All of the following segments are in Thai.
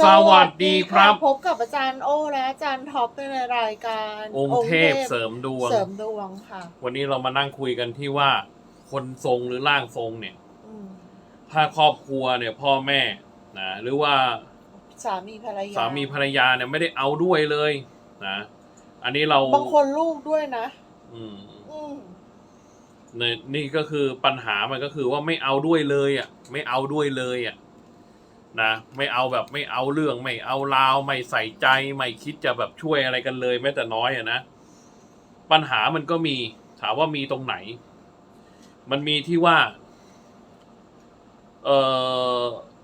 สวัสดีครับ พบกับอาจารย์โอและอาจารย์ท็อปในรายการองค์เทพเสริมดวง เสริมดวงค่ะ วันนี้เรามานั่งคุยกันที่ว่า คนทรงหรือร่างทรงเนี่ยอืมถ้าครอบครัวเนี่ย พ่อแม่นะหรือว่าสามีภรรยาสามีภรรยาเนี่ยไม่ได้เอาด้วยเลยนะอันนี้เราบางคนลูกด้วยนะ อืมอืมเนี่ยนี่ก็คือปัญหามันก็คือว่าไม่เอาด้วยเลยอะ ไม่เอาด้วยเลยอะ นะไม่เอาแบบไม่เอาเรื่องไม่เอาราวไม่ใส่ใจไม่คิดจะแบบช่วยอะไรกันเลยแม้แต่น้อยอะนะปัญหามันก็มีถามว่ามีตรงไหน มันมีที่ว่า เออ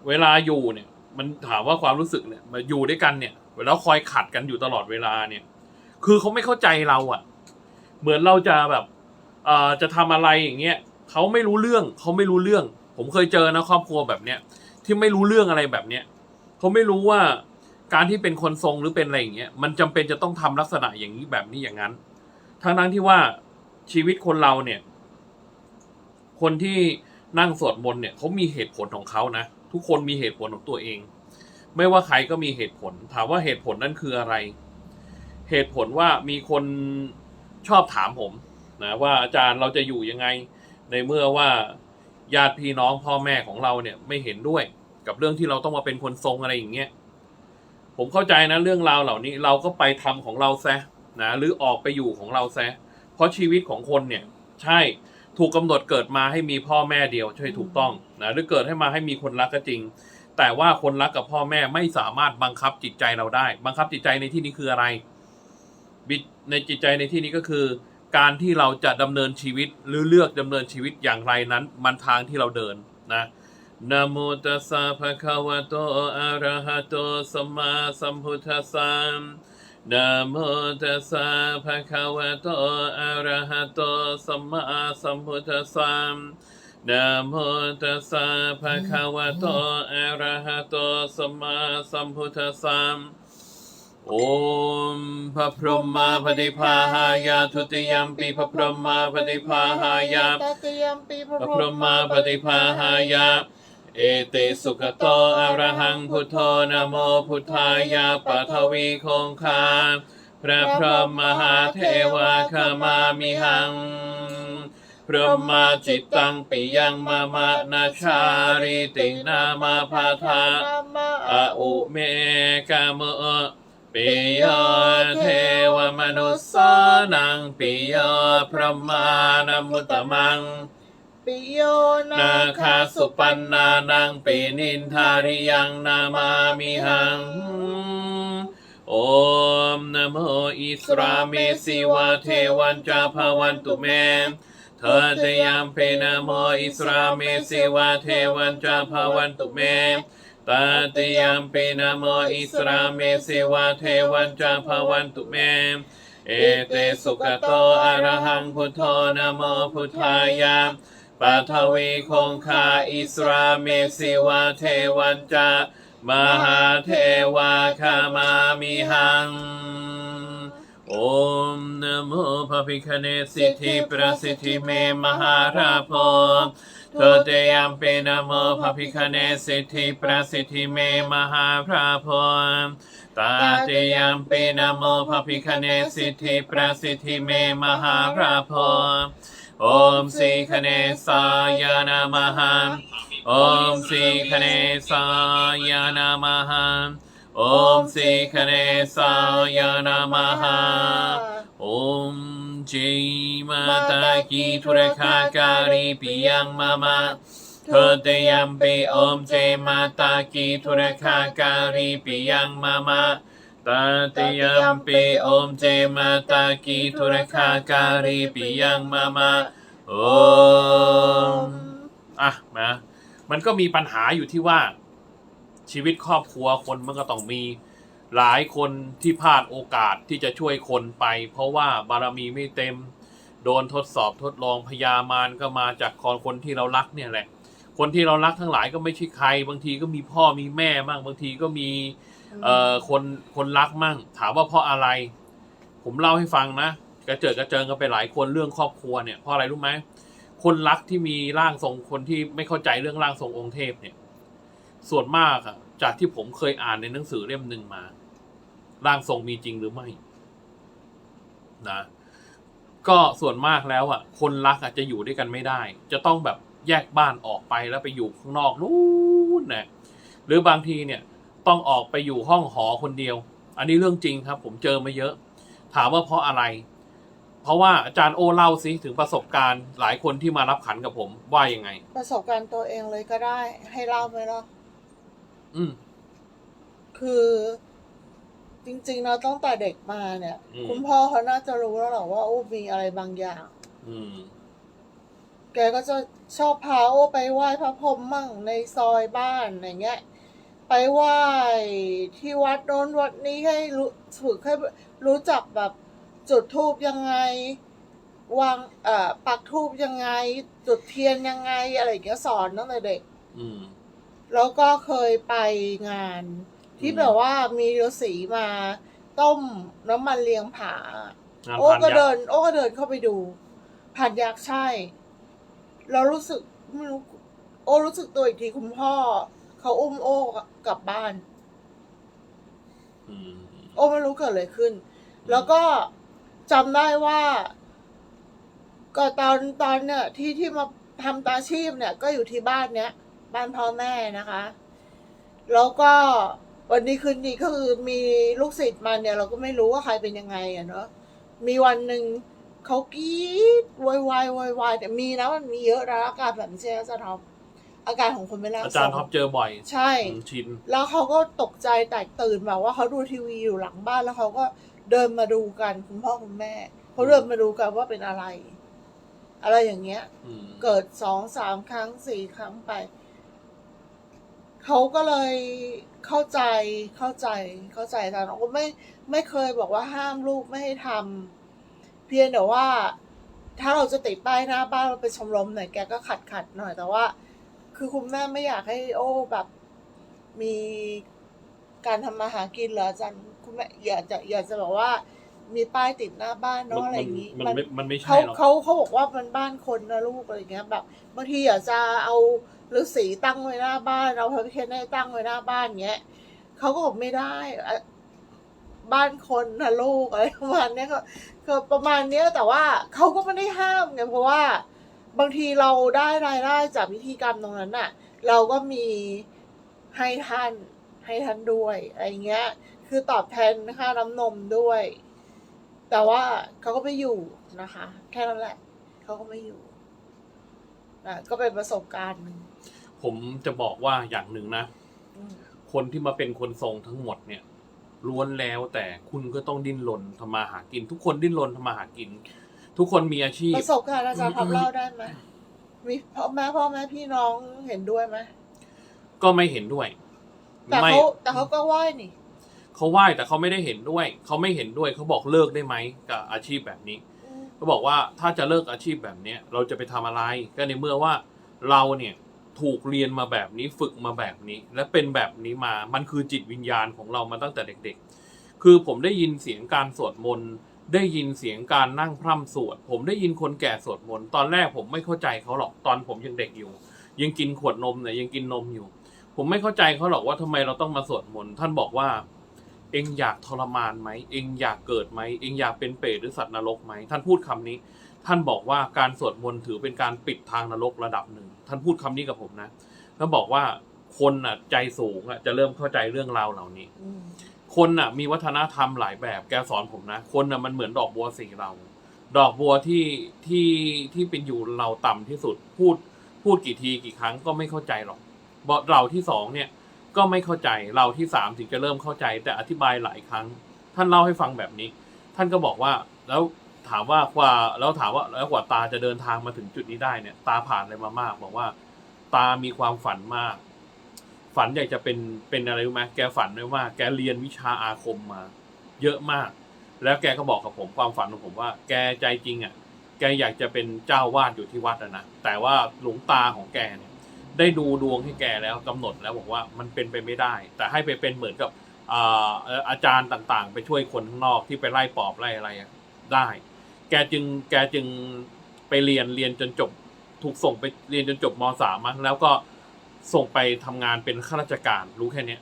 เวลาอยู่เนี่ย มันถามว่าความรู้สึกเนี่ยมาอยู่ด้วยกันเนี่ยแล้วคอยขัดกันอยู่ตลอดเวลาเนี่ย คือเขาไม่เข้าใจเราอะ เหมือนเราจะแบบเอ่อจะทำอะไรอย่างเงี้ยเขาไม่รู้เรื่องเขาไม่รู้เรื่อง ผมเคยเจอนะครอบครัวแบบเนี้ย ที่ไม่รู้เรื่องอะไรแบบเนี้ยเขาไม่รู้ว่าการที่เป็นคนทรงหรือเป็นอะไรอย่างเงี้ยมันจำเป็นจะต้องทำลักษณะอย่างนี้แบบนี้อย่างนั้น ทั้งนั้นที่ว่าชีวิตคนเราเนี่ย คนที่นั่งสวดมนต์เนี่ยเขามีเหตุผลของเขานะทุกคนมีเหตุผลของตัวเอง ไม่ว่าใครก็มีเหตุผล ถามว่าเหตุผลนั่นคืออะไร เหตุผลว่ามีคนชอบถามผมนะว่าอาจารย์เราจะอยู่ยังไง ในเมื่อว่าญาติพี่น้องพ่อแม่ของเราเนี่ยไม่เห็นด้วย กับเรื่องที่เราต้องมาเป็นคนทรงอะไรอย่างเงี้ยผมเข้าใจนะเรื่องราวเหล่านี้เราก็ไปทำของเราซะนะหรือออกไปอยู่ของเราซะเพราะชีวิตของคนเนี่ย ใช่ถูกกำหนดเกิดมาให้มีพ่อแม่เดียวใช่ถูกต้องนะหรือเกิดให้มาให้มีคนรักก็จริง แต่ว่าคนรักกับพ่อแม่ไม่สามารถบังคับจิตใจเราได้ บังคับจิตใจในที่นี้คืออะไรบิในจิตใจในที่นี้ก็คือ การที่เราจะดำเนินชีวิตหรือเลือกดำเนินชีวิตอย่างไรนั้น มันทางที่เราเดินนะ นะโมตัสสะภะคะวะโต อะระหะโต สัมมาสัมพุทธัสสะนะโมตัสสะภะคะวะโต อะระหะโต สัมมาสัมพุทธัสสะนะโมตัสสะภะคะวะโต อะระหะโต สัมมาสัมพุทธัสสะโอมพระพรหมาปฏิภาหายาทุติยมปีพระพรหมาปฏิภาหายาตติยมปีพระพระพรหมาปฏิภาหายา เอเตสุขโตอรหังพุทโธนโมพุทธายาปัทวีคงคาพระพรหมมหาเทวาคามามิหัง พรหมาจิตตังปิยังมามะนาชาริตินามาพาทาอะอุเมกามะปิยเทวมนุสสานังปิยพระมานมุตตมัง ปิโยนาคาสุปันนานังปินินทาริยังนามามิหัง โอมนะโมอิสราเมสิวะเทวันจาภวันตุเมเธอเตยามเปนะโมอิสราเมสิวะเทวันจาภวันตุเมตาติยมปีนะโมอิสราเมสิวะเทวันจาภวันตุเมเอเตสุขโตอรหังพุทโธนะโมพุทธายา ปัทวีคงคาอิสราเมสิวะเทวันจามหาเทวาคามามิหัง โอมนโมพระพิคเนสิทธิประสิทธิเมมหาราโพเธอเตยามเปนะโมพระพิคเนสิทธิประสิทธิเมมหาพระพรตาเตยามเปนะโมพระพิคเนสิทธิประสิทธิเมมหาพระพร โอมสีคเนสายานามหังโอมสีคเนสายานามหังโอมสีคเนสา ยานามหัง Om Jai Mata Ki Turaka Kari Piyang Mama Tadayampi Om Jai Mata Ki Turaka Kari Piyang Mama Tadayampi Om Jai Mata Ki Turaka Kari Piyang Mama Om อะมามันก็มีปัญหาอยู่ที่ว่า ชีวิตครอบครัวคนมันก็ต้องมีหลายคนที่พลาดโอกาสที่จะช่วยคนไป เพราะว่าบารมีไม่เต็ม โดนทดสอบทดลองพยามารก็มาจากคนคนที่เรารักเนี่ยแหละ คนที่เรารักทั้งหลายก็ไม่ใช่ใคร บางทีก็มีพ่อมีแม่มั่งบางทีก็มี เอ่อคนคนรักมั่ง ถามว่าเพราะอะไร ผมเล่าให้ฟังนะกระเจิดกระเจิงกันไปหลายคนเรื่องครอบครัวเนี่ยเพราะอะไรรู้ไหมคนรักที่มีร่างทรงคนที่ไม่เข้าใจเรื่องร่างทรงองค์เทพเนี่ย ส่วนมากอะจากที่ผมเคยอ่านในหนังสือเล่มหนึ่งมา ร่างทรงมีจริงหรือไม่ นะ ก็ส่วนมากแล้วอะคนรักอาจจะอยู่ด้วยกันไม่ได้ จะต้องแบบแยกบ้านออกไปแล้วไปอยู่ข้างนอกนู้นนะหรือบางทีเนี่ย ต้องออกไปอยู่ห้องหอคนเดียว อันนี้เรื่องจริงครับ ผมเจอมาเยอะ ถามว่าเพราะอะไร เพราะว่าอาจารย์โอเล่าสิถึงประสบการณ์หลายคนที่มารับขันกับผมว่ายังไง ประสบการณ์ตัวเองเลยก็ได้ ให้เล่าไหมล่ะอืม คือจริงๆเราตั้งแต่เด็กมาเนี่ย อืม คุณพ่อเขาน่าจะรู้แล้วหรอว่าโอ้มีอะไรบางอย่าง อืม แกก็จะชอบพาโอ้ไปไหว้พระพรหมมั่งในซอยบ้านอย่างเงี้ย ไปไหว้ที่วัดโน้นวัดนี้ให้รู้ฝึกให้รู้จักแบบจุดธูปยังไง วางเอ่อปักธูปยังไง จุดเทียนยังไง อะไรอย่างเงี้ยสอนตั้งแต่เด็ก อืม แล้วก็เคยไปงาน ที่อืม แบบว่ามีฤาษีมาต้มน้ำมันเลียงผา งานโอ้พานก็ยักเดิษ์น โอ้ก็เดินเข้าไปดูผ่านยักษ์ใช่ เรารู้สึกไม่รู้โอ้รู้สึกตัวอีกทีคุณพ่อ เขาอุ้มโอ้กลับบ้าน อืมโอ้ไม่รู้เกิดอะไรขึ้น แล้วก็จำได้ว่า ก็ตอนตอนเนี่ย ที่ที่มาทำตาชีพเนี่ย ก็อยู่ที่บ้านเนี้ย บ้านพ่อแม่นะคะ แล้วก็วันนี้คืนนี้ก็คือมีลูกศิษย์มาเนี่ย เราก็ไม่รู้ว่าใครเป็นยังไงอะเนาะมีวันหนึ่งเขากรี๊ดโวยวายโวยวายแต่มีนะมันมีเยอะนะอาการแบบนี้ใช่ไหมอาจารย์ท็อป อาการของคนไม่แลกอาจารย์ท็อปเจอบ่อยใช่อืมชิน แล้วเขาก็ตกใจแตกตื่นแบบว่าเขาดูทีวีอยู่หลังบ้านแล้วเขาก็เดินมาดูกันคุณพ่อคุณแม่เขาเดินมาดูกันว่าเป็นอะไร อะไรอย่างเงี้ย อืมเกิดสองสามครั้งสี่ครั้งไป เขาก็เลยเข้าใจเข้าใจเข้าใจแต่เราก็ไม่ไม่เคยบอกว่าห้ามลูกไม่ให้ทำเพียงแต่ว่า ถ้าเราจะติดป้ายหน้าบ้านเราเป็นชมรมหน่อยแกก็ขัดขัดหน่อย แต่ว่า คือคุณแม่ไม่อยากให้โอ้แบบมีการทำมาหากินเหรออาจารย์คุณแม่อยากจะอยากจะบอกว่า มีป้ายติดหน้าบ้านเนาะอะไรอย่างนี้มันไม่มันไม่ใช่เขาหรอก เขาเขาบอกว่ามันบ้านคนนะลูกอะไรอย่างเงี้ยแบบบางทีอยากจะเอาฤาษีตั้งไว้หน้าบ้านเอาพระพิฆเนศตั้งไว้หน้าบ้านเงี้ยเขาก็บอกไม่ได้อะบ้านคนนะลูกอะไรประมาณเนี้ยก็ก็ประมาณเนี้ยแต่ว่าเขาก็ไม่ได้ห้ามไงเพราะว่า บางทีเราได้รายได้จากพิธีกรรมตรงนั้นน่ะ เราก็มีให้ท่านให้ท่านด้วยอะไรเงี้ย คือตอบแทนค่าน้ำนมด้วย แต่ว่าเขาก็ไม่อยู่นะคะ แค่นั้นแหละเขาก็ไม่อยู่นะก็เป็นประสบการณ์หนึ่งผมจะบอกว่าอย่างหนึ่งนะ อืมคนที่มาเป็นคนทรงทั้งหมดเนี่ยล้วนแล้วแต่คุณก็ต้องดิ้นรนทำมาหากิน ทุกคนดิ้นรนทำมาหากิน ทุกคนมีอาชีพ ประสบการณ์อาจารย์พับเล่าได้ไหมมีพ่อแม่พ่อแม่พี่น้องเห็นด้วยไหมก็ไม่เห็นด้วยแต่ไม่เขาแต่เขาก็ไหว้นี่เขาไหว้แต่เขาไม่ได้เห็นด้วย เขาไม่เห็นด้วยเขาบอกเลิกได้ไหมกับอาชีพแบบนี้อืมเขาบอกว่าถ้าจะเลิกอาชีพแบบเนี้ย เราจะไปทำอะไร ก็ในเมื่อว่าเราเนี่ยถูกเรียนมาแบบนี้ฝึกมาแบบนี้ และเป็นแบบนี้มามันคือจิตวิญญาณของเรามาตั้งแต่เด็ก ๆ คือผมได้ยินเสียงการสวดมนต์ ได้ยินเสียงการนั่งพร่ำสวด ผมได้ยินคนแก่สวดมนต์ตอนแรกผมไม่เข้าใจเขาหรอกตอนผมยังเด็กอยู่ ยังกินขวดนมเนี่ยยังกินนมอยู่ ผมไม่เข้าใจเขาหรอกว่าทำไมเราต้องมาสวดมนต์ท่านบอกว่า เองอยากทรมานไหมเองอยากเกิดไหมเองอยากเป็นเปรตหรือสัตว์นรกไหมท่านพูดคำนี้ ท่านบอกว่าการสวดมนต์ถือเป็นการปิดทางนรกระดับหนึ่งท่านพูดคำนี้กับผมนะท่านบอกว่าคนอะใจสูงอะจะเริ่มเข้าใจเรื่องราวเหล่านี้อื คนอะมีวัฒนธรรมหลายแบบแกสอนผมนะ คนอะมันเหมือนดอกบัวสีเรา ดอกบัวที่ที่ที่เป็นอยู่เราต่ำที่สุด พูดพูดกี่ทีกี่ครั้งก็ไม่เข้าใจหรอกบอกเราที่สองเนี่ยก็ไม่เข้าใจเราที่สามถึงจะเริ่มเข้าใจ แต่อธิบายหลายครั้ง ท่านเล่าให้ฟังแบบนี้ ท่านก็บอกว่าแล้วถามว่ากว่าแล้วถามว่าแล้วกว่าตาจะเดินทางมาถึงจุดนี้ได้เนี่ย ตาผ่านอะไรมามาก บอกว่า ตามีความฝันมาก ฝันอยากจะเป็นเป็นอะไรรู้ไหมแกฝันไว้ว่า แกเรียนวิชาอาคมมา เยอะมาก แล้วแกก็บอกกับผมความฝันของผมว่า แกใจจริงอะ แกอยากจะเป็นเจ้าวาดอยู่ที่วัดนะ แต่ว่าหลวงตาของแกเนี่ยได้ดูดวงให้แกแล้วกำหนดแล้วบอกว่ามันเป็นไปไม่ได้ แต่ให้ไปเป็นเหมือนกับอ่าอาจารย์ต่างๆ ไปช่วยคนข้างนอกที่ไปไล่ปอบไล่อะไรได้ แกจึงแกจึงไปเรียนเรียนจนจบ ถูกส่งไปเรียนจนจบมสามมั้งแล้วก็ ส่งไปทำงานเป็นข้าราชการรู้แค่เนี้ย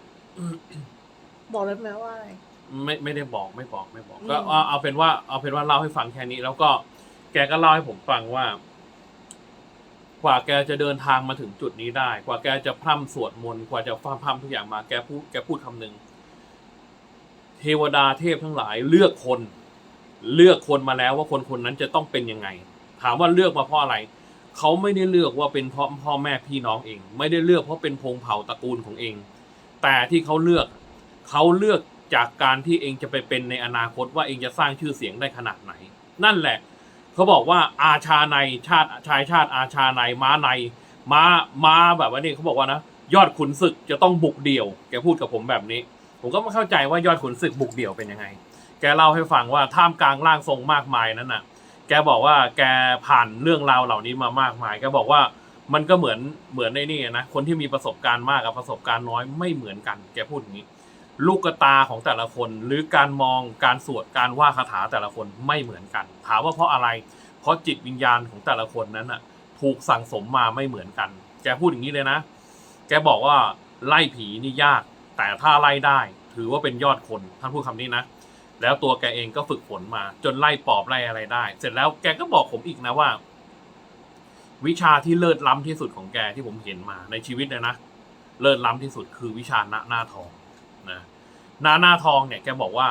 บอกได้ไหมว่าอะไร ไม่ไม่ได้บอกไม่บอกไม่บอกอืมก็เอาเอาเป็นว่า เอาเป็นว่าเล่าให้ฟังแค่นี้ แล้วก็แกก็เล่าให้ผมฟังว่า กว่าแกจะเดินทางมาถึงจุดนี้ได้ กว่าแกจะพร่ำสวดมนต์กว่าจะพร่ำทุกอย่างมาแกพูดแกพูดคำหนึ่งเทวดาเทพทั้งหลาย เลือกคน เลือกคนมาแล้วว่าคนคนนั้นจะต้องเป็นยังไง ถามว่าเลือกมาเพราะอะไร เขาไม่ได้เลือกว่าเป็นเพราะพ่อแม่พี่น้องเอง ไม่ได้เลือกเพราะเป็นพงเผ่าตระกูลของเอง แต่ที่เขาเลือกเขาเลือกจากการที่เองจะไปเป็นในอนาคตว่าเองจะสร้างชื่อเสียงได้ขนาดไหน นั่นแหละ เขาบอกว่าอาชาในชาติชายชาติอาชาในม้าในม้าม้าแบบว่านี่เขาบอกว่านะยอดขุนศึกจะต้องบุกเดี่ยว แกพูดกับผมแบบนี้ ผมก็ไม่เข้าใจว่ายอดขุนศึกบุกเดี่ยวเป็นยังไง แกเล่าให้ฟังว่าท่ามกลางร่างทรงมากมายนั้นน่ะ แกบอกว่าแกผ่านเรื่องราวเหล่านี้มามากมายแกบอกว่ามันก็เหมือนเหมือนในนี่นะคนที่มีประสบการณ์มากกับประสบการณ์น้อยไม่เหมือนกัน แกพูดอย่างนี้ ลูกตาของแต่ละคนหรือการมองการสวดการว่าคาถาแต่ละคนไม่เหมือนกัน ถามว่าเพราะอะไร เพราะจิตวิญญาณของแต่ละคนนั้นน่ะถูกสั่งสมมาไม่เหมือนกัน แกพูดอย่างนี้เลยนะ แกบอกว่าไล่ผีนี่ยาก แต่ถ้าไล่ได้ ถือว่าเป็นยอดคนท่านพูดคำนี้นะ แล้วตัวแกเองก็ฝึกฝนมา จนไล่ปอบไล่อะไรได้ เสร็จแล้วแกก็บอกผมอีกนะว่า วิชาที่เลิศล้ำที่สุดของแกที่ผมเห็นมาในชีวิตเลยนะเลิศล้ำที่สุดคือวิชาณหน้าทองนะณหน้าทองเนี่ยแกบอกว่า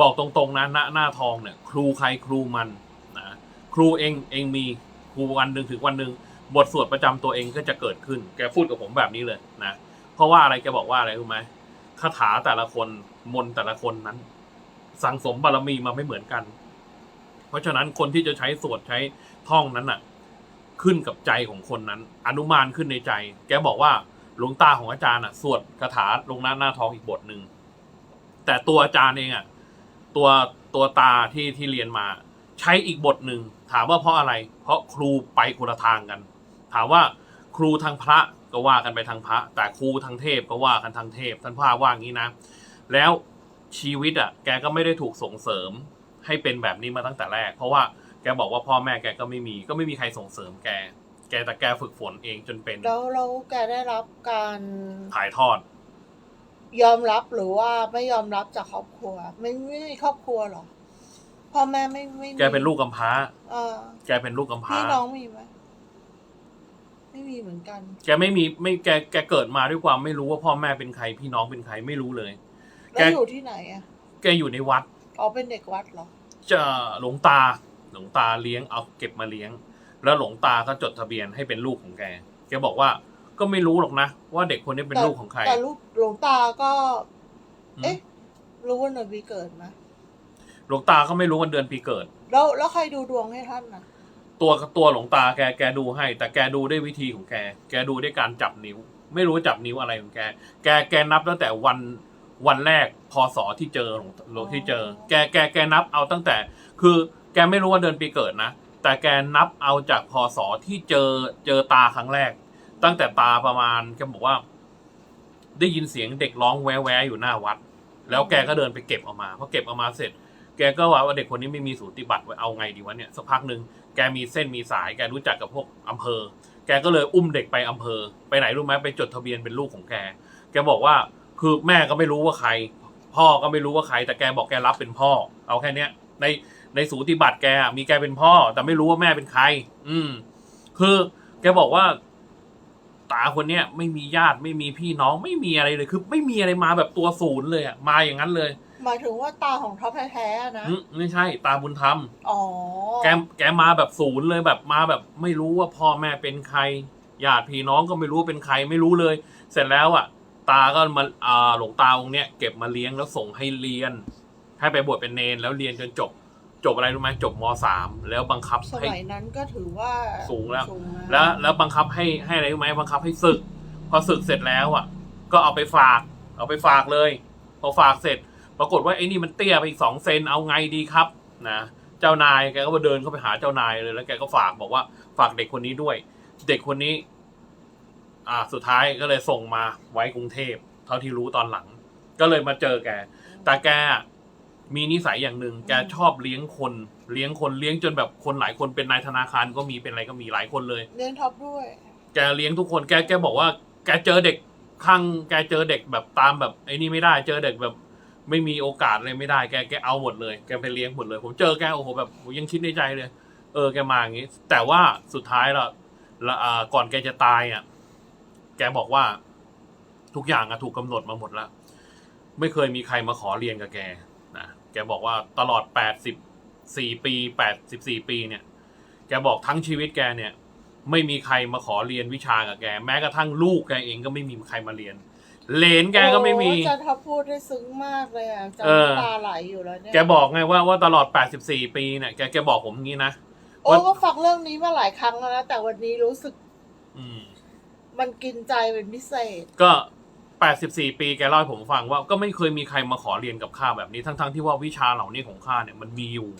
บอกตรงๆนะณหน้าทองเนี่ย ครูใครครูมันนะครูเองเองมีครูวันหนึ่งถึงวันหนึ่งบทสวดประจำตัวเองก็จะเกิดขึ้น แกพูดกับผมแบบนี้เลยนะเพราะว่าอะไรแกบอกว่าอะไรรู้ไหมคาถาแต่ละคนมนแต่ละคนนั้น สั่งสมบารมีมาไม่เหมือนกัน เพราะฉะนั้นคนที่จะใช้สวดใช้ท่องนั้นน่ะ ขึ้นกับใจของคนนั้น อนุมานขึ้นในใจ แกบอกว่าหลวงตาของอาจารย์อะ สวดคาถาลงหน้าหน้าทองอีกบทหนึ่งแต่ตัวอาจารย์เองอะ ตัวตัวตาที่ที่เรียนมา ใช้อีกบทหนึ่งถามว่าเพราะอะไร เพราะครูไปคนละทางกัน ถามว่าครูทางพระก็ว่ากันไปทางพระ แต่ครูทางเทพก็ว่ากันทางเทพท่านพระว่างี้นะ แล้ว ชีวิตอะแกก็ไม่ได้ถูกส่งเสริมให้เป็นแบบนี้มาตั้งแต่แรก เพราะว่าแกบอกว่าพ่อแม่แกก็ไม่มี ก็ไม่มีใครส่งเสริมแก แกแต่แกฝึกฝนเองจนเป็นแล้วเราแกได้รับการถ่ายทอด ยอมรับหรือว่าไม่ยอมรับจากครอบครัว ไม่ไม่มีครอบครัวหรอพ่อแม่ไม่ไม่มีแกเป็นลูกกำพร้าเออแกเป็นลูกกำพร้าพี่น้องมีไหมไม่มีเหมือนกัน แกไม่มีไม่แกแกเกิดมาด้วยความไม่รู้ว่าพ่อแม่เป็นใคร พี่น้องเป็นใครไม่รู้เลย แล้แกวอยู่ที่ไหนอะแกอยู่ในวัด อ๋อเป็นเด็กวัดเหรอ จะหลวงตาหลวงตาเลี้ยงเอาเก็บมาเลี้ยง แล้วหลวงตาก็จดทะเบียนให้เป็นลูกของแกแกบอกว่าก็ไม่รู้หรอกนะ ว่าเด็กคนนี้เป็นแต่ลูกของใคร แต่ลูกหลวงตาก็อืมเอ๊ะ รู้วันเดือนปีเกิดไหมหลวงตาก็ไม่รู้วันเดือนปีเกิด แล้วแล้วใครดูดวงให้ท่านน่ะตัวตัวหลวงตาแกแกดูให้ แต่แกดูด้วยวิธีของแก แกดูด้วยการจับนิ้ว ไม่รู้ว่าจับนิ้วอะไรของแก แกแกนับตั้งแต่วัน วันแรกพศที่เจอหลวงที่เจอ แกแกแกนับเอาตั้งแต่ คือแกไม่รู้ว่าเดือนปีเกิดนะ แต่แกนับเอาจากพศที่เจอเจอตาครั้งแรก ตั้งแต่ตาประมาณแกบอกว่า ได้ยินเสียงเด็กร้องแวแวะอยู่หน้าวัด แล้วแกก็เดินไปเก็บออกมาพอเก็บออกมาเสร็จ แกก็ว่าว่าเด็กคนนี้ไม่มีสูติบัตรไว้เอาไงดีวะเนี่ยสักพักหนึ่งแกมีเส้นมีสายแกรู้จักกับพวกอำเภอ แกก็เลยอุ้มเด็กไปอำเภอ ไปไหนรู้ไหมไปจดทะเบียนเป็นลูกของแก แกบอกว่า คือแม่ก็ไม่รู้ว่าใคร พ่อก็ไม่รู้ว่าใคร แต่แกบอกแกรับเป็นพ่อ เอาแค่เนี้ย ในในสูติบัตรแกอะมีแกเป็นพ่อ แต่ไม่รู้ว่าแม่เป็นใคร อืม คือแกบอกว่าตาคนเนี้ยไม่มีญาติไม่มีพี่น้องไม่มีอะไรเลยคือไม่มีอะไรมาแบบตัวศูนย์เลยอะมาอย่างนั้นเลยหมายถึงว่าตาของท็อปแท้ๆอะนะอืมไม่ใช่ ตาบุญธรรมอ๋อแกแกมาแบบศูนย์เลยแบบมาแบบ ไม่รู้ว่าพ่อแม่เป็นใครญาติพี่น้องก็ไม่รู้ว่าเป็นใครไม่รู้เลย เสร็จแล้วอะ ตาก็มาอ่าหลวงตาองค์เนี้ยเก็บมาเลี้ยงแล้วส่งให้เรียน ให้ไปบวชเป็นเนนแล้วเรียนจนจบ จบอะไรรู้ไหมจบมสามแล้วบังคับสให้ มัยนั้นก็ถือว่าสูงแล้วสูงนะแล้วแล้วบังคับให้ให้อะไรรู้ไหมบังคับให้ศึก พอศึกเสร็จแล้วอะ ก็เอาไปฝาก เอาไปฝากเลย พอฝากเสร็จ ปรากฏว่าไอ้นี่มันเตี้ยไปอีกสองเซนเอาไงดีครับนะเจ้านายแกก็มาเดินเข้าไปหาเจ้านายเลยแล้วแกก็ฝากบอกว่าฝากเด็กคนนี้ด้วย เด็กคนนี้ อ่าสุดท้ายก็เลยส่งมาไว้กรุงเทพเท่าที่รู้ตอนหลัง ก็เลยมาเจอแก แต่แกมีนิสัยอย่างหนึ่งแกชอบเลี้ยงคนเลี้ยงคนเลี้ยงจนแบบคนหลายคนเป็นนายธนาคารก็มีเป็นอะไรก็มีหลายคนเลย เลี้ยงท็อปด้วย แกเลี้ยงทุกคนแกแกบอกว่า แกเจอเด็กข้างแกเจอเด็กแบบตามแบบไอ้นี่ไม่ได้เจอเด็กแบบ ไม่มีโอกาสเลยไม่ได้แกแกเอาหมดเลยแกไปเลี้ยงหมดเลย ผมเจอแกโอ้โหแบบผมยังคิดในใจเลย เออแกมาอย่างงี้ แต่ว่าสุดท้ายและละอ่าก่อนแกจะตายอะ แกบอกว่า ทุกอย่างอะถูกกำหนดมาหมดแล้วไม่เคยมีใครมาขอเรียนกับแกนะแกบอกว่าตลอดแปดสิบสี่ปีแปดสิบสี่ปีเนี่ย แกบอกทั้งชีวิตแกเนี่ย ไม่มีใครมาขอเรียนวิชากับแก แม้กระทั่งลูกแกเองก็ไม่มีใครมาเรียนเหลนแกก็ไม่มีโอ้อาจารย์ท็อปพูดได้ซึ้งมากเลยอะอาจารเอย์อน้ำตาไหลอยู่แล้วเนี่ย แกบอกไงว่าว่าตลอด 84 ปีเนี่ย แกแกบอกผมอย่างนี้นะ โอ้ก็ฟังเรื่องนี้มาหลายครั้งแล้วนะ แต่วันนี้รู้สึกอืม มันกินใจเป็นพิเศษ ก็84ปีแกเล่าให้ผมฟังว่าก็ไม่เคยมีใครมาขอเรียนกับข้าแบบนี้ทั้งๆที่ว่าวิชาเหล่านี้ของข้าเนี่ยมันมีอยู่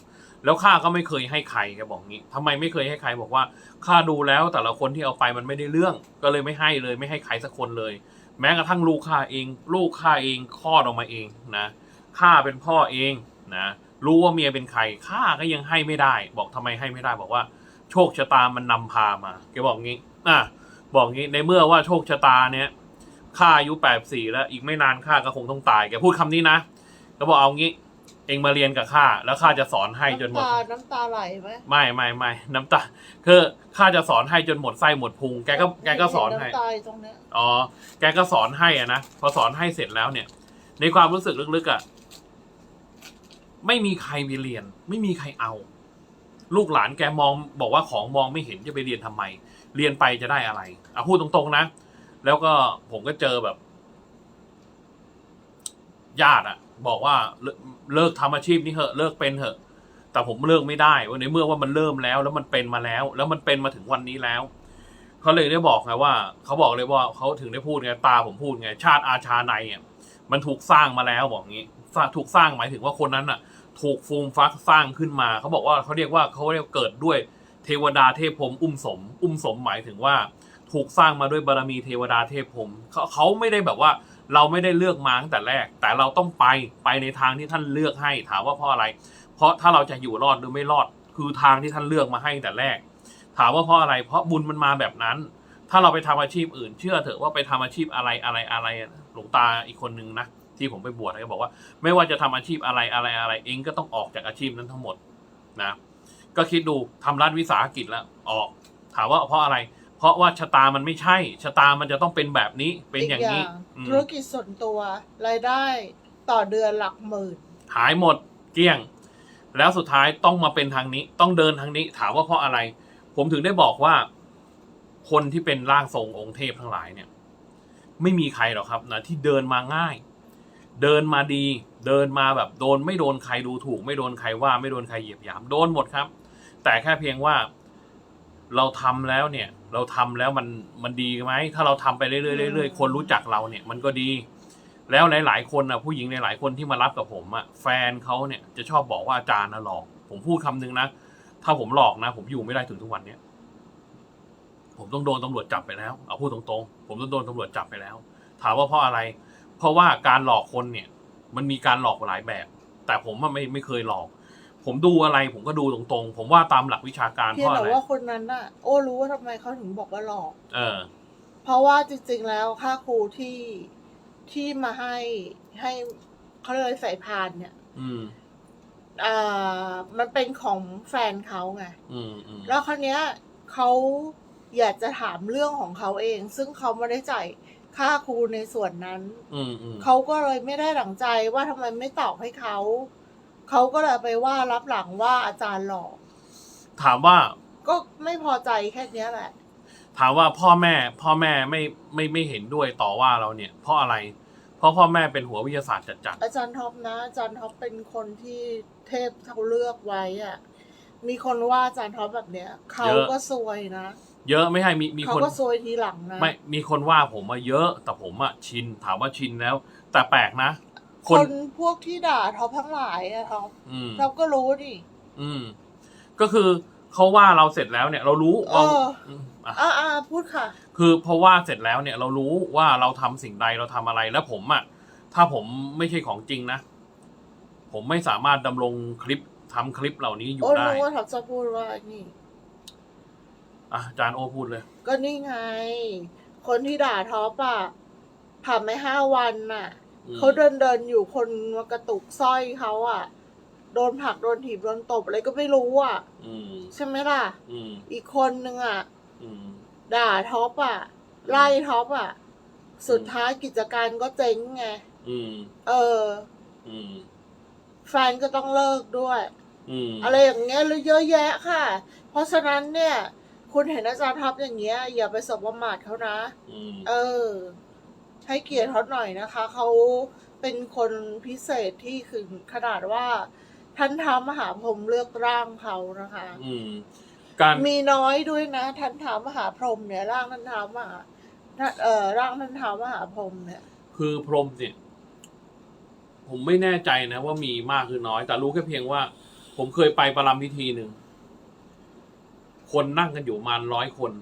แล้วข้าก็ไม่เคยให้ใครแกบอกงี้ทำไมไม่เคยให้ใครบอกว่าข้าดูแล้วแต่ละคนที่เอาไปมันไม่ได้เรื่อง ก็เลยไม่ให้เลยไม่ให้ใครสักคนเลย แม้กระทั่งลูกข้าเอง ลูกข้าเองคลอดออกมาเองนะข้าเป็นพ่อเองนะรู้ว่าเมียเป็นใครข้าก็ยังให้ไม่ได้ บอกทำไมให้ไม่ได้บอกว่า โชคชะตามันนำพามาแกบอกงี้อะ บอกงี้ในเมื่อว่าโชคชะตาเนี้ยข้าอายุแปดสี่แล้วอีกไม่นานข้าก็คงต้องตายแกพูดคำนี้นะก็บอกเอางี้ เองมาเรียนกับข้าแล้วข้าจะสอนให้จนหมด น้ำตาน้ำตาไหลไหมไม่ไม่ไม่น้ำตาคือข้าจะสอนให้จนหมดไส้หมดพุงแกก็แกก็สอนให้ น้ำตาอยู่ตรงเนี้ยอ๋อ แกก็สอนให้อะนะ พอสอนให้เสร็จแล้วเนี่ย ในความรู้สึกลึกๆอะไม่มีใครไปเรียน ไม่มีใครเอา ลูกหลานแกมองบอกว่าของมองไม่เห็นจะไปเรียนทำไม เรียนไปจะได้อะไรเอะพูดตรงๆนะ แล้วก็ผมก็เจอแบบ ญาติอะบอกว่าเลิกเลิกทำอาชีพนี้เถอะ เลิกเป็นเถอะ แต่ผมเลิกไม่ได้ว่าในเมื่อว่ามันเริ่มแล้ว แล้วมันเป็นมาแล้ว แล้วมันเป็นมาถึงวันนี้แล้วเขาเลยได้บอกไงว่าเขาบอกเลยว่าเขาถึงได้พูดไงตาผมพูดไง ชาติอาชาในอะมันถูกสร้างมาแล้วบอกงี้สร้างถูกสร้างหมายถึงว่าคนนั้นอะ ถูกฟูมฟักสร้างขึ้นมาเขาบอกว่าเขาเรียกว่าเขาเรียกเกิดด้วย เทวดาเทพพรมอุ้มสม อุ้มสมหมายถึงว่า ถูกสร้างมาด้วยบารมีเทวดาเทพพรมเขาเขาไม่ได้แบบว่าเราไม่ได้เลือกมาตั้งแต่แรก แต่เราต้องไปไปในทางที่ท่านเลือกให้ถามว่าเพราะอะไร เพราะถ้าเราจะอยู่รอดหรือไม่รอด คือทางที่ท่านเลือกมาให้แต่แรก ถามว่าเพราะอะไร เพราะบุญมันมาแบบนั้น ถ้าเราไปทำอาชีพอื่น เชื่อเถอะว่าไปทำอาชีพอะไรอะไรอะไรหลวงตาอีกคนนึงนะที่ผมไปบวชเขาบอกว่า ไม่ว่าจะทำอาชีพอะไรอะไรอะไรเองก็ต้องออกจากอาชีพนั้นทั้งหมดนะ ก็คิดดูทำรัฐวิสาหกิจแล้วออก ถามว่าเพราะอะไร เพราะว่าชะตามันไม่ใช่ ชะตามันจะต้องเป็นแบบนี้เป็นอย่างนี้อืมธุรกิจส่วนตัวรายได้ต่อเดือนหลักหมื่น หายหมดเกลี้ยง แล้วสุดท้ายต้องมาเป็นทางนี้ ต้องเดินทางนี้ ถามว่าเพราะอะไร ผมถึงได้บอกว่า คนที่เป็นร่างทรงองค์เทพทั้งหลายเนี่ย ไม่มีใครหรอกครับนะที่เดินมาง่าย เดินมาดี เดินมาแบบโดนไม่โดนใครดูถูก ไม่โดนใครว่าไม่โดนใครเหยียบหยามโดนหมดครับ แต่แค่เพียงว่าเราทำแล้วเนี่ย เราทำแล้วมันมันดีไหมถ้าเราทำไปเรื่อยๆเรื่อยๆคนรู้จักเราเนี่ยมันก็ดี แล้วหลายๆคนนะผู้หญิงหลายๆคนที่มารับกับผมอะแฟนเขาเนี่ยจะชอบบอกว่าอาจารย์นะหลอก ผมพูดคำนึงนะถ้าผมหลอกนะ ผมอยู่ไม่ได้ถึงทุกวันเนี้ยผมต้องโดนตำรวจจับไปแล้วเอาพูดตรงๆ ผมต้องโดนตำรวจจับไปแล้ว ถามว่าเพราะอะไร เพราะว่าการหลอกคนเนี่ย มันมีการหลอกหลายแบบ แต่ผมอะไม่ไม่เคยหลอก ผมดูอะไรผมก็ดูตรงๆ ผมว่าตามหลักวิชาการเพีเพยงราะแต่อะไรว่าคนนั้นน่ะ โอ้รู้ว่าทำไมเขาถึงบอกว่าหลอก เออ เพราะว่าจริงๆแล้วค่าครูที่ที่มาให้ให้เขาเลยใส่พานเนี่ยอืม อ่ามันเป็นของแฟนเขาไง อืมอืมแล้วคราวเนี้ยเขาอยากจะถามเรื่องของเขาเอง ซึ่งเขาไม่ได้จ่าย ค่าครูในส่วนนั้น อืมอืมเขาก็เลยไม่ได้หลังใจว่าทำไมไม่ตอบให้เขา เขาก็เลยไปว่ารับหลังว่าอาจารย์หลอก ถามว่า ก็ไม่พอใจแค่เนี้ยแหละ ถามว่าพ่อแม่พ่อแม่ไม่ไม่ไม่เห็นด้วยต่อว่าเราเนี่ย เพราะอะไร เพราะพ่อแม่เป็นหัววิทยาศาสตร์จัดอาจารย์ท็อปนะ อาจารย์ท็อปเป็นคนที่เทพเขาเลือกไว้อะมีคนว่าอาจารย์ท็อปแบบเนี้ยเขาก็ซวยนะๆ เยอะไม่ให้มีมีเขาคนก็ซวยทีหลังนะไม่มีคนว่าผมมาเยอะ แต่ผมอะชินถามว่าชินแล้ว แต่แปลกนะ คคนนพวกที่ด่าท็อปทั้งหลายอะท็อปอืม ท็อปก็รู้ดิอืม ก็คือเขาว่าเราเสร็จแล้วเนี่ย เรารู้เราเออมอะอ่าอ่าพูดค่ะ คือเพราะว่าเสร็จแล้วเนี่ย เรารู้ว่าเราทำสิ่งใดเราทำอะไรแล้วผมอะถ้าผมไม่ใช่ของจริงนะ ผมไม่สามารถดำรงคลิปทำคลิปเหล่านี้อยู่โอ้ได้ รู้ว่าท็อปจะพูดว่านี่ อะอาจารย์โอพูดเลย ก็นี่ไง คนที่ด่าท็อปอะผ่านไปห้าวันน่ะอืมเขาเดินเดินอยู่คนมากระตุกสร้อยเขาอะ โดนผลักโดนถีบโดนตบอะไรก็ไม่รู้อะ อืมใช่ไหมล่ะ อืมอีกคนนึงอะ อืม ด่าท็อปอะ ไล่ท็อปอะ สุดท้ายกิจการก็เจ๊งไง อืม เออ อืม แฟนก็ต้องเลิกด้วย อืมอะไรอย่างเงี้ยหรือเยอะแยะค่ะ เพราะฉะนั้นเนี่ย คุณเห็นอาจารย์ท็อปอย่างเงี้ย อย่าไปสบประมาทเขานะ อืมเออ ให้เกียรติเขาหน่อยนะคะ เขาเป็นคนพิเศษที่คือขนาดว่า ท่านท้าวมหาพรหมเลือกร่างเขานะคะ อืมการมีน้อยด้วยนะ ท่านท้าวมหาพรหมเนี่ย ร่างท่านท้าวมหาท่านเอ่อร่างท่านท้าวมหาพรหมเนี่ย คือพรหมเนี่ย ผมไม่แน่ใจนะว่ามีมากหรือน้อย แต่รู้แค่เพียงว่า ผมเคยไปประลำพิธีหนึ่ง คนนั่งกันอยู่ประมาณร้อยคน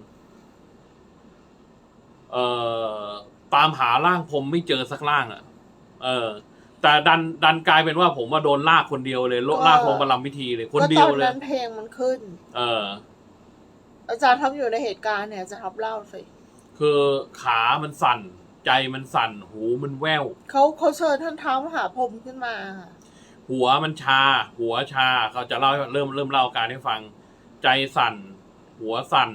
เอ่อตามหาร่างผมไม่เจอสักร่างอะ่ะ เออ แต่ดันดันกลายเป็นว่าผมมาโดนลากคนเดียวเลยโลก็ลากลงประลำพิธีเลย คนก็เดีตยวอนเลยนั้นเพลงมันขึ้น เออ อาจารย์ท็อปอยู่ในเหตุการณ์เนี่ยอาจารย์ท็อปเล่าสิคือขามันสั่น ใจมันสั่น หูมันแว่วเขาเขาเชิญท่านท้าวมหาพรหมขึ้นมาค่ะหัวมันชา หัวชาเขาจะเล่าให้เริ่มเริ่มเล่าอาการให้ฟัง ใจสั่น หัวสั่น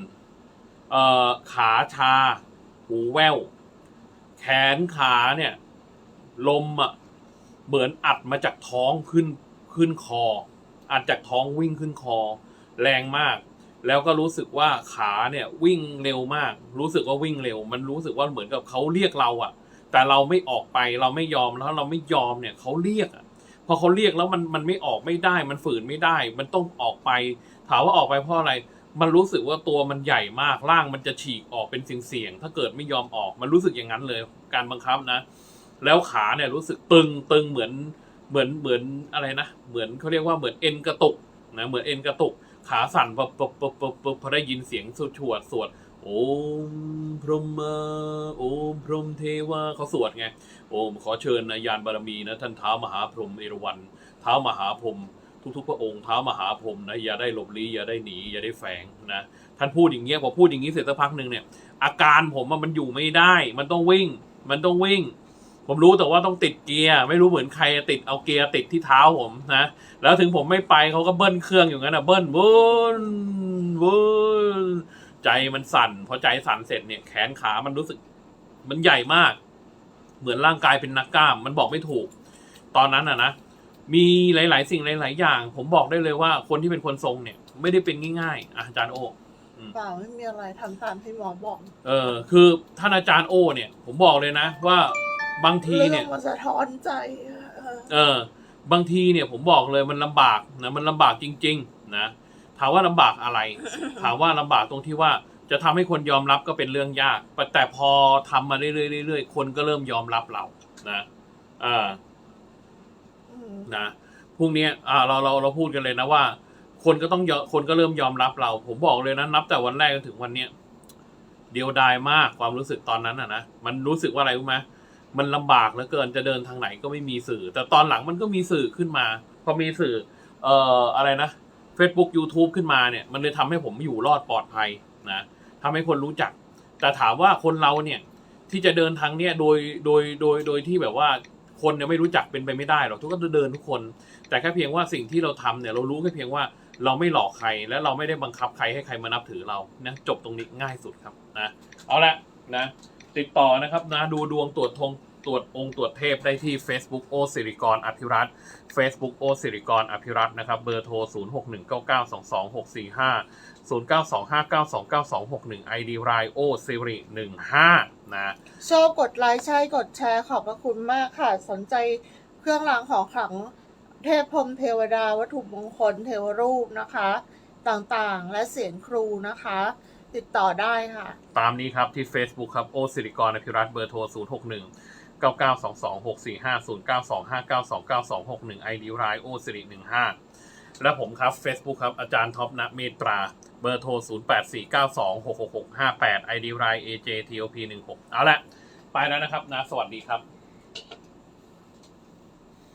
เอ่อขาชา หูแว่ว แขนขาเนี่ย ลมอะเหมือนอัดมาจากท้องขึ้นขึ้นคอ อัดจากท้องวิ่งขึ้นคอ แรงมาก แล้วก็รู้สึกว่าขาเนี่ยวิ่งเร็วมาก รู้สึกว่าวิ่งเร็ว มันรู้สึกว่าเหมือนกับเขาเรียกเราอะ แต่เราไม่ออกไปเราไม่ยอมแล้วเราไม่ยอมเนี่ยเขาเรียกอะพอเขาเรียกแล้วมันมันไม่ออกไม่ได้ มันฝืนไม่ได้ มันต้องออกไป ถามว่าออกไปเพราะอะไร มันรู้สึกว่าตัวมันใหญ่มากร่างมันจะฉีกออกเป็นเสียงๆถ้าเกิดไม่ยอมออก มันรู้สึกอย่างนั้นเลย การบังคับนะ แล้วขาเนี่ยรู้สึกตึงตึงเหมือนเหมือนเหมือนอะไรนะเหมือนเขาเรียกว่าเหมือนเอ็นกระตุกนะเหมือนเอ็นกระตุก ขาสั่นปบปบปบปบปบพอได้ยินเสียงสวดสวดสวดโอมพรหมโอมพรหมเทวาเขาสวดไงโอมขอเชิญนายานบารมีนะท่านเท้ามหาพรหมเอราวัณเท้ามหาพรหม ทุกๆ พระองค์เท้ามหาพรหมนะอย่าได้หลบลี้อย่าได้หนีอย่าได้แฝงนะท่านพูดอย่างเงี้ยพอพูดอย่างงี้เสร็จสักพักหนึ่งเนี่ย อาการผมมันอยู่ไม่ได้ มันต้องวิ่ง มันต้องวิ่ง ผมรู้แต่ว่าต้องติดเกียร์ไม่รู้เหมือนใครติดเอาเกียร์ติดที่เท้าผมนะแล้วถึงผมไม่ไปเขาก็เบิ้ลเครื่องอยู่งั้นอะเบิ้ลวุ้นวุ้นใจมันสั่นพอใจสั่นเสร็จเนี่ยแขนขามันรู้สึก มันใหญ่มาก เหมือนร่างกายเป็นนักกล้าม มันบอกไม่ถูก ตอนนั้นอะนะ มีหลาย ๆ สิ่งหลาย ๆ อย่าง ผมบอกได้เลยว่าคนที่เป็นคนทรงเนี่ย ไม่ได้เป็นง่ายๆอะอาจารย์โอ เปล่าไม่มีอะไรทำตามที่หมอบอกเออคือท่านอาจารย์โอ เนี่ย ผมบอกเลยนะ ว่าบางทีเรื่เนี่ย องมันสะท้อนใจเออเออบางทีเนี่ยผมบอกเลยมันลำบากนะมันลำบากจริง ๆ นะถามว่าลำบากอะไร ถามว่าลำบากตรงที่ว่าจะทำให้คนยอมรับก็เป็นเรื่องยากแต่พอทำมาเรื่อยๆเรื่อยๆคนก็เริ่มยอมรับเรานะอ่าอืม นะพรุ่งนี้อ่าเราเราเราพูดกันเลยนะว่า คนก็ต้องยอมคนก็เริ่มยอมรับเรา ผมบอกเลยนะนับแต่วันแรกจนถึงวันเนี้ยเดียวดายมากความรู้สึกตอนนั้นอะนะมันรู้สึกว่าอะไรรู้ไหมมันลำบากเหลือเกินจะเดินทางไหนก็ไม่มีสื่อ แต่ตอนหลังมันก็มีสื่อขึ้นมา พอมีสื่อ เอ่ออะไรนะ Facebook YouTube ขึ้นมาเนี่ย มันเลยทำให้ผมอยู่รอดปลอดภัยนะทำให้คนรู้จัก แต่ถามว่าคนเราเนี่ยที่จะเดินทางเนี่ยโดยโดยโดยโดยที่แบบว่า คนเนี่ยไม่รู้จักเป็นไปไม่ได้หรอกทุกคนเดินทุกคน แต่แค่เพียงว่าสิ่งที่เราทำเนี่ยเรารู้แค่เพียงว่าเราไม่หลอกใครและเราไม่ได้บังคับใครให้ใครมานับถือเรานะจบตรงนี้ง่ายสุดครับนะเอาละนะติดต่อนะครับนะดูดวงตรวจทง ตรวจองค์ตรวจเทพได้ที่ Facebook โอสิริกรอภิรัตน์ Facebook โอสิริกรอภิรัตน์นะครับ เบอร์โทร 0 6 1 9 9 2 2 6 4 5 0 9 2 5 9 2 9 2 6 1 ID รายโอสิริ15 นะชอบกดไลค์ใช่กดแชร์ขอบพระคุณมากค่ะ สนใจเครื่องรางของขลังเทพพรหมเทวดาวัตถุมงคลเทวรูปนะคะ ต่างๆ และเสียงครูนะคะ ติดต่อได้ค่ะ ตามนี้ครับที่ Facebook ครับ โอสิริกรอภิรัตน์เบอร์โทร 0 6 1 9 9 2 2 6 4 5 0 9 2 5 9 2 9 2 6 1 ID รายโอสิริ15และผมครับ Facebook ครับ อาจารย์ท็อปนะเมตรา เบอร์โทร 0 8 4 9 2 6 6 6 5 8 ID ราย AJTOP 16 เอาละ ไปแล้วนะครับนะ สวัสดีครับ